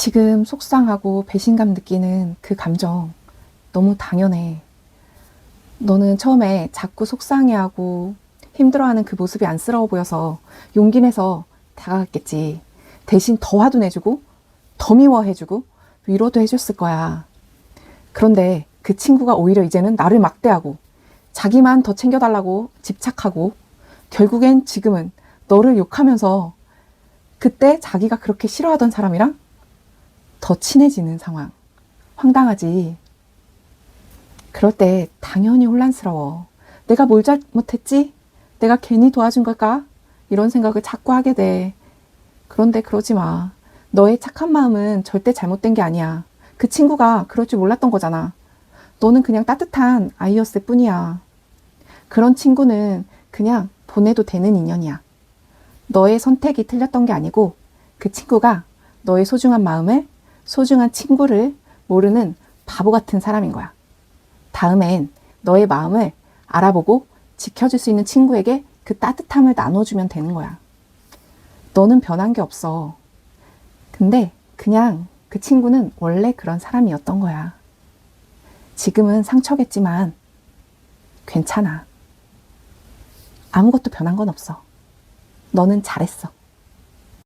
지금 속상하고 배신감 느끼는 그 감정 너무 당연해. 너는 처음에 자꾸 속상해하고 힘들어하는 그 모습이 안쓰러워 보여서 용기 내서 다가갔겠지. 대신 더 화도 내주고 더 미워해주고 위로도 해줬을 거야. 그런데 그 친구가 오히려 이제는 나를 막대하고 자기만 더 챙겨달라고 집착하고 결국엔 지금은 너를 욕하면서 그때 자기가 그렇게 싫어하던 사람이랑 더 친해지는 상황. 황당하지. 그럴 때 당연히 혼란스러워. 내가 뭘 잘못했지? 내가 괜히 도와준 걸까? 이런 생각을 자꾸 하게 돼. 그런데 그러지 마. 너의 착한 마음은 절대 잘못된 게 아니야. 그 친구가 그럴 줄 몰랐던 거잖아. 너는 그냥 따뜻한 아이였을 뿐이야. 그런 친구는 그냥 보내도 되는 인연이야. 너의 선택이 틀렸던 게 아니고 그 친구가 너의 소중한 마음을 소중한 친구를 모르는 바보 같은 사람인 거야. 다음엔 너의 마음을 알아보고 지켜줄 수 있는 친구에게 그 따뜻함을 나눠주면 되는 거야. 너는 변한 게 없어. 근데 그냥 그 친구는 원래 그런 사람이었던 거야. 지금은 상처겠지만 괜찮아. 아무것도 변한 건 없어. 너는 잘했어.